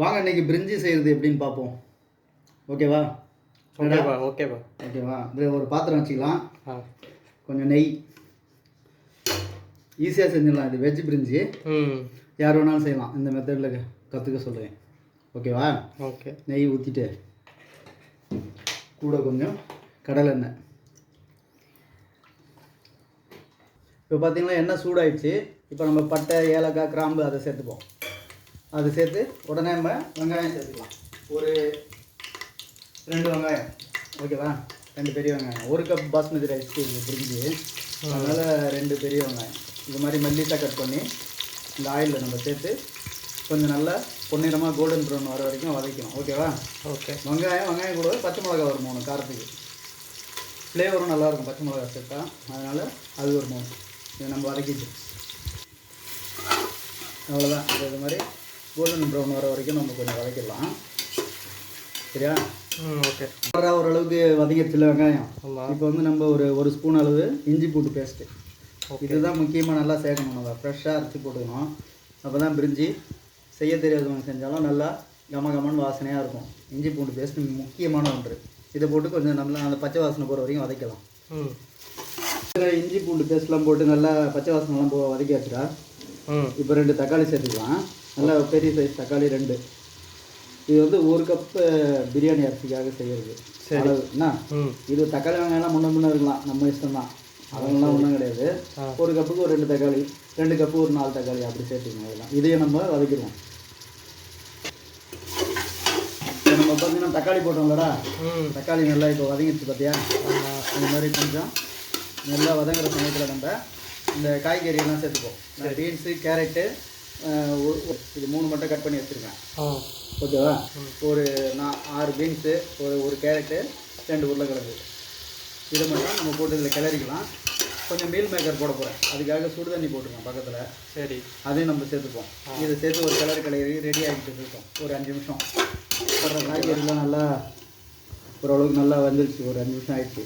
வாங்க இன்னைக்கு பிரிஞ்சி செய்கிறது எப்படின்னு பார்ப்போம். ஓகேவா? ஓகேப்பா ஓகேவா. இது ஒரு பாத்திரம் வச்சுக்கலாம். கொஞ்சம் நெய். ஈஸியாக செஞ்சிடலாம். இது வெஜ் பிரிஞ்சி. யார் வேணாலும் செய்யலாம். இந்த மெத்தடில் கற்றுக்க சொல்லுவேன் ஓகேவா? ஓகே. நெய் ஊற்றிட்டு கூட கொஞ்சம் கடலெண்ணெய் இப்போ பார்த்தீங்கன்னா எண்ணெய் சூடாயிடுச்சு. இப்போ நம்ம பட்டை ஏலக்காய் கிராம்பு அதை சேர்த்துப்போம். அது சேர்த்து உடனே நம்ம வெங்காயம் சேர்த்துக்கலாம். ஒரு ரெண்டு வெங்காயம். ஓகேவா ரெண்டு பெரிய வெங்காயம். ஒரு கப் பாஸ்மதி ரைஸ்க்கு இது பிரிஞ்சு அதனால் ரெண்டு பெரிய வெங்காயம். இது மாதிரி மெல்லிசாக கட் பண்ணி இந்த ஆயிலில் நம்ம சேர்த்து கொஞ்சம் நல்லா பொன்னிறமாக கோல்டன் ப்ரௌன் வர வரைக்கும் வதக்கணும். ஓகேவா ஓகே வெங்காயம் வெங்காயம் கூட பச்சை மிளகா ஒரு மூணு காரத்துக்கு. ஃப்ளேவரும் நல்லாயிருக்கும் பச்சை மிளகா சேர்த்தா. அதனால் அது ஒரு மூணு. இதை நம்ம வதக்கிச்சு அவ்வளோதான் இது மாதிரி கோல்டன் ப்ரௌன் வர வரைக்கும் நம்ம கொஞ்சம் வதக்கிடலாம். சரியா? ஓகே ஓரளவுக்கு வதங்கிடுச்சுல வெங்காயம். இப்போ வந்து நம்ம ஒரு ஒரு ஸ்பூன் அளவு இஞ்சி பூட்டு பேஸ்ட்டு இதுதான் முக்கியமாக நல்லா சேர்க்கணும் நம்ம. ஃப்ரெஷ்ஷாக அரைச்சி போட்டுக்கணும். அப்போ தான் பிரிஞ்சி செய்ய தெரியாதவங்க செஞ்சாலும் நல்லா கம கமன்னு வாசனையாக இருக்கும். இஞ்சி பூண்டு பேஸ்ட் முக்கியமான ஒன்று. இதை போட்டு கொஞ்சம் நல்லா அந்த பச்சை வாசனை போகிற வரைக்கும் வதக்கலாம். இஞ்சி பூண்டு பேஸ்ட்லாம் போட்டு நல்லா பச்சை வாசனைலாம் போ வதக்கி வச்சுட்டா இப்போ ரெண்டு தக்காளி சேர்த்துக்கலாம். நல்லா பெரிய சைஸ் தக்காளி ரெண்டு. இது வந்து ஒரு கப்பு பிரியாணி அரிசிக்காக செய்கிறது. அளவு. என்ன? இது தக்காளி வெங்காயம்லாம் முன்ன முன்ன இருக்கலாம். நம்ம இஷ்டம் தான் அதெல்லாம் ஒன்றும் கிடையாது. ஒரு கப்புக்கு ஒரு ரெண்டு தக்காளி ரெண்டு கப்பு ஒரு நாலு தக்காளி அப்படி சேர்த்துக்கணும் அதெல்லாம் இதையும் நம்ம வதக்கிடுவோம். நம்ம பார்த்தீங்கன்னா தக்காளி போட்டோம்லடா. தக்காளி நல்லா இப்போ வதங்கிடுச்சு பார்த்தியா இந்த மாதிரி கொஞ்சம் நல்லா வதங்குற சமயத்தில் நம்ம இந்த காய்கறியெல்லாம் சேர்த்துப்போம் பீன்ஸு கேரட்டு இது மூணு மட்டும் கட் பண்ணி வச்சுருக்கேன். ஓகேவா? ஒரு நான் ஆறு பீன்ஸு ஒரு ஒரு கேரட்டு ரெண்டு உருளைக்கிழங்கு. இதை மட்டும் நம்ம போட்டு இதில் கிளறிக்கலாம். கொஞ்சம் மீல் மேக்கர் போட போகிறேன் அதுக்காக சுடு தண்ணி போட்டுருக்கேன் பக்கத்தில். சரி. அதையும் நம்ம சேர்த்துப்போம். இதை சேர்த்து ஒரு கிளறி கிளறி ரெடி ஆகிட்டு இருக்கோம் ஒரு அஞ்சு நிமிஷம். அப்புறம் காய்கறிலாம் நல்லா ஓரளவுக்கு நல்லா வந்துருச்சு. ஒரு அஞ்சு நிமிஷம் ஆயிடுச்சு.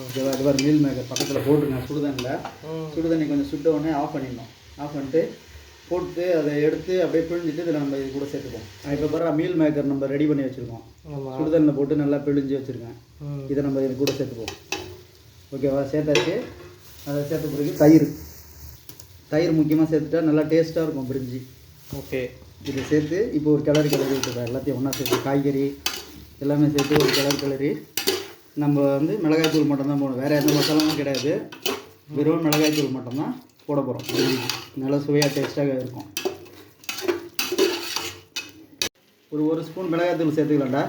ஓகேவா இது மாதிரி மீல் மேக்கர் பக்கத்தில் போட்டுருங்க சுடு தண்ணியில் ம். சுடு தண்ணி கொஞ்சம் சுட்ட உடனே ஆஃப் பண்ணிடணும். ஆஃப் பண்ணிட்டு போட்டு அதை எடுத்து அப்படியே பிழிஞ்சிட்டு இதில் நம்ம இது கூட சேர்த்துப்போம். இப்போ பாரு மீல் மேக்கர் நம்ம ரெடி பண்ணி வச்சுருக்கோம். ஆமாம் சுடு தண்ணியில் போட்டு நல்லா பிழிஞ்சு வச்சுருக்கேன். இதை நம்ம இது கூட சேர்த்துப்போம். ஓகேவா சேர்த்தாச்சு. அதை சேர்த்த பிறகு தயிர். தயிர் முக்கியமாக சேர்த்துட்டா நல்லா டேஸ்ட்டாக இருக்கும் பிரிஞ்சி. ஓகே. இதை சேர்த்து இப்போ ஒரு கிளறி கிளறி விட்டுருக்கேன் எல்லாத்தையும் ஒன்றா சேர்த்து காய்கறி எல்லாமே சேர்த்து ஒரு கிளறி கிளறி நம்ம வந்து மிளகாய்த்தூள் மட்டும்தான் போடணும். வேறு எந்த மசாலாவும் கிடையாது. வெறும் மிளகாய்த்தூள் மட்டும்தான் போட போகிறோம் நல்லா சுவையாக டேஸ்ட்டாக இருக்கும். ஒரு ஒரு ஸ்பூன் மிளகாய்த்தூள் சேர்த்துக்கலாம்டா.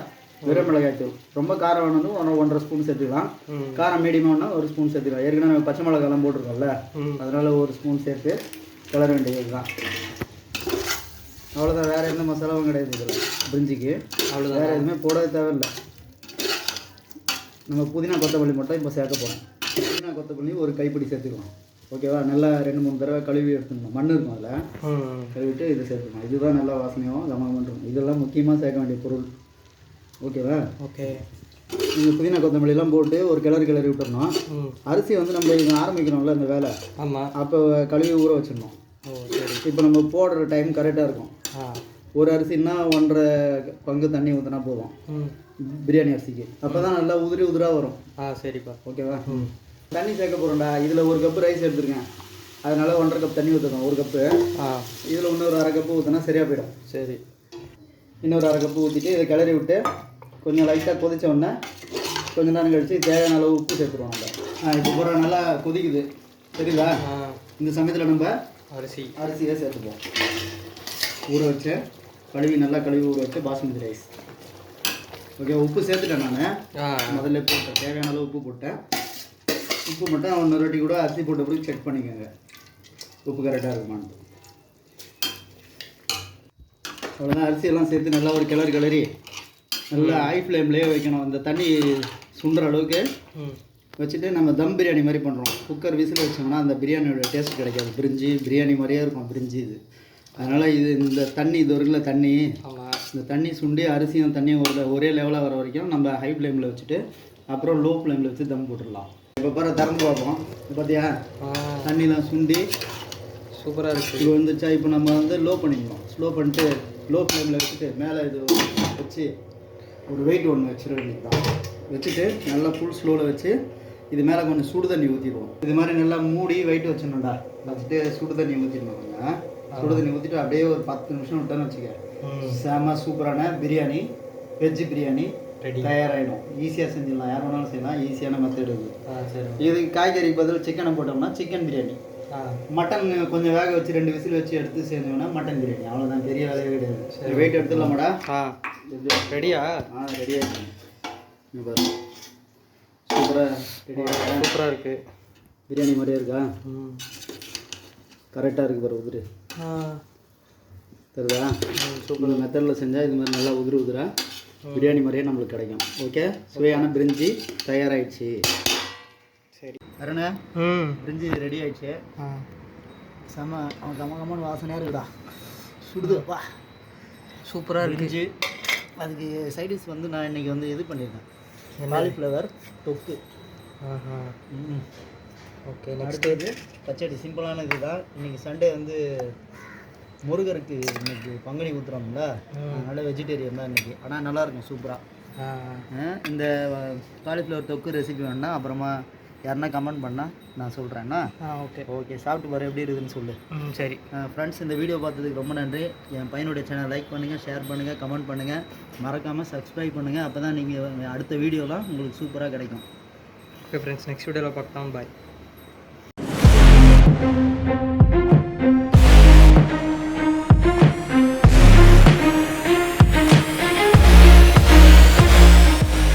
வெறும் மிளகாய்த்தூள் ரொம்ப காரம் வேணும் ஒன்று ஒன்றரை ஸ்பூன் சேர்த்துக்கலாம். காரம் மீடியமாக வேணா ஒரு ஸ்பூன் சேர்த்துக்கலாம். ஏற்கனவே நம்ம பச்சை மிளகாலாம் போட்டிருக்கோம்ல. அதனால் ஒரு ஸ்பூன் சேர்த்து கிளற வேண்டியது தான் அவ்வளோதான் வேறு எந்த மசாலாவும் கிடையாது இதில் பிரிஞ்சிக்கு. அவ்வளோதான் வேறு எதுவுமே போட தேவையில்லை. நம்ம புதினா கொத்தமல்லி மட்டும் இப்போ சேர்க்க போகிறோம் புதினா கொத்தமல்லி ஒரு கைப்பிடி சேர்த்துக்கலாம். ஓகேவா? நல்லா ரெண்டு மூணு தடவை கழுவி எடுத்துக்கணும். மண் இருக்கும் அதில். கழுவிட்டு இதை சேர்த்துக்கணும் இதுதான் நல்லா வாசனையாகவும் கமகமாக இருக்கும் இதெல்லாம் முக்கியமாக சேர்க்க வேண்டிய பொருள். ஓகேவா? ஓகே. நீங்கள் புதினா கொத்தமல்லிலாம் போட்டு ஒரு கிளறி கிளறி விட்டுறணும். அரிசி வந்து நம்ம இது ஆரம்பிக்கிறோம்ல இந்த வேலை. ஆமாம் அப்போ கழுவி ஊற வச்சிடணும். இப்போ நம்ம போடுற டைம் கரெக்டாக இருக்கும். ஒரு அரிசின்னா ஒன்றரை பங்கு தண்ணி ஊற்றினா போதும். பிரியாணி அரிசிக்கு. அப்போ தான் நல்லா உதிரி உதிராக வரும். ஆ சரிப்பா. ஓகேவா? ம். தண்ணி சேர்க்க போகிறோம்டா இதில் ஒரு கப்பு ரைஸ் எடுத்துருக்கேன். அதனால ஒன்றரை கப் தண்ணி ஊற்றணும் ஒரு கப்பு. ஆ. இதில் இன்னொரு அரை கப்பு ஊற்றினா சரியாக போயிடும். சரி. இன்னொரு அரை கப்பு ஊற்றிட்டு இதை கிளறி விட்டு கொஞ்சம் லைட்டாக கொதிச்ச உடனே கொஞ்ச நேரம் கழிச்சு தேவையான அளவு உப்பு சேர்த்துருவோம் நம்ம. ஆ இப்போ பூரா நல்லா கொதிக்குது. சரிங்களா? இந்த சமயத்தில் நம்ம அரிசி. அரிசியை சேர்த்துப்போம். ஊற வச்சு கழுவி நல்லா கழுவி ஊற வச்சு பாஸ்மதி ரைஸ். ஓகே உப்பு சேர்த்துட்டேன் நான். முதல்ல போட்டேன். தேவையான அளவு உப்பு போட்டேன். உப்பு மட்டும் ஒன்று ரொட்டி கூட அரிசி போட்ட பிறகு செக் பண்ணிக்கோங்க. உப்பு கரெக்டாக இருக்குமான்னு. அவ்வளோதான் அரிசியெல்லாம் சேர்த்து நல்லா ஒரு கிளறி கிளறி நல்லா ஹை ஃப்ளேம்லேயே வைக்கணும். அந்த தண்ணி சுண்டுற அளவுக்கு வச்சுட்டு நம்ம தம் பிரியாணி மாதிரி பண்ணுறோம் குக்கர் விசில் வச்சோம்னா அந்த பிரியாணியோட டேஸ்ட் கிடைக்காது. பிரிஞ்சி பிரியாணி மாதிரியே இருக்கும். பிரிஞ்சி இது. அதனால் இது இந்த தண்ணி இது இருக்குல்ல தண்ணி. இந்த தண்ணி சுண்டி அரிசியும் தண்ணியும் ஒரு ஒரே லெவலாக வர வரைக்கும் நம்ம ஹை ஃப்ளேமில் வச்சுட்டு அப்புறம் லோ ஃப்ளேமில் வச்சு தம் போட்டுடலாம். இப்போ பாரு திறந்து பார்ப்போம். பார்த்தியா தண்ணிலாம் சுண்டி சூப்பராக இருக்குது இப்போ வந்துச்சா? இப்போ நம்ம வந்து லோ பண்ணிக்கணும். ஸ்லோ பண்ணிட்டு லோ ஃப்ளேமில் வச்சுட்டு மேலே இது வச்சு ஒரு வெயிட் ஒன்று வச்சிட வேண்டியதுதான். வச்சுட்டு நல்லா ஃபுல் ஸ்லோவில் வச்சு இது மேலே கொஞ்சம் சுடு தண்ணி ஊற்றிடுவோம் இது மாதிரி நல்லா மூடி வெயிட் வச்சிடணும்டா. வச்சுட்டு சுடு தண்ணி ஊற்றிடணும் கொஞ்சம். சுடு தண்ணி ஊற்றிட்டு அப்படியே ஒரு பத்து நிமிஷம் விட்டோன்னு வச்சுக்க செம சூப்பரான பிரியாணி வெஜ் பிரியாணி தயாராகிடும் ஈஸியாக செஞ்சிடலாம். யார் வேணாலும் செய்யலாம். ஈஸியான மெத்தட் இது. ஆ சரி. இது காய்கறி பதில் சிக்கனை போட்டோம்னா சிக்கன் பிரியாணி. மட்டன் கொஞ்சம் வேக வச்சு ரெண்டு விசில் வச்சு எடுத்து செஞ்சோம்னா மட்டன் பிரியாணி. அவ்வளோதான் பெரிய வேலையே கிடையாது. வெயிட் எடுத்துடலாமாடா? ஆ. ரெடியா ஆ ரெடி ஆகிடுச்சு இங்க பாரு. சூப்பராக சூப்பராக இருக்கு. பிரியாணி மாதிரியே இருக்கா? ம். கரெக்டாக இருக்குது பாரு உதிரு. தெரியுதா? ம், சூப்பர். மெத்தடில் செஞ்சால் இது மாதிரி நல்லா உதிரு உதிரா. பிரியாணி மாதிரியே நம்மளுக்கு கிடைக்கும். ஓகே சுவையான பிரிஞ்சி தயாராகிடுச்சு சரி. அருணா ம். பிரிஞ்சி ரெடி ஆயிடுச்சு. ஆ. செம அவன் கம கமன்னு வாசனையாக இருக்குடா. சுடுது வா. சூப்பராக இருக்கு. பிரிஞ்சு அதுக்கு சைடிஷ் வந்து நான் இன்னைக்கு வந்து இது பண்ணியிருக்கேன் காலிஃப்ளவர் தொக்கு. ஆஹா. ம் ஓகே நெக்ஸ்ட் அடுத்தது பச்சடி சிம்பிளான இதுதான். இன்னைக்கு சண்டே வந்து முருகருக்கு இன்னைக்கு பங்குனி ஊத்துறோம்ல. அதனால வெஜிடேரியன் தான் இன்னைக்கு. ஆனால் நல்லா இருக்கும் சூப்பராக இந்த காலிஃப்ளவர் தொக்கு ரெசிபி வேணா அப்புறமா யாருன்னா கமெண்ட் பண்ணால் நான் சொல்கிறேன்னா ஓகே. ஓகே சாப்பிட்டு பாரு எப்படி இருக்குதுன்னு சொல்லு. ம் சரி. ஃப்ரெண்ட்ஸ் இந்த வீடியோ பார்த்ததுக்கு ரொம்ப நன்றி. என் பையனுடைய சேனல் லைக் பண்ணுங்கள் ஷேர் பண்ணுங்கள் கமெண்ட் பண்ணுங்கள் மறக்காமல் சப்ஸ்கிரைப் பண்ணுங்கள் அப்போ தான் நீங்கள் அடுத்த வீடியோலாம் உங்களுக்கு சூப்பராக கிடைக்கும். ஓகே ஃப்ரெண்ட்ஸ் நெக்ஸ்ட் வீடியோவில் பார்க்கலாம். பாய் Thank you.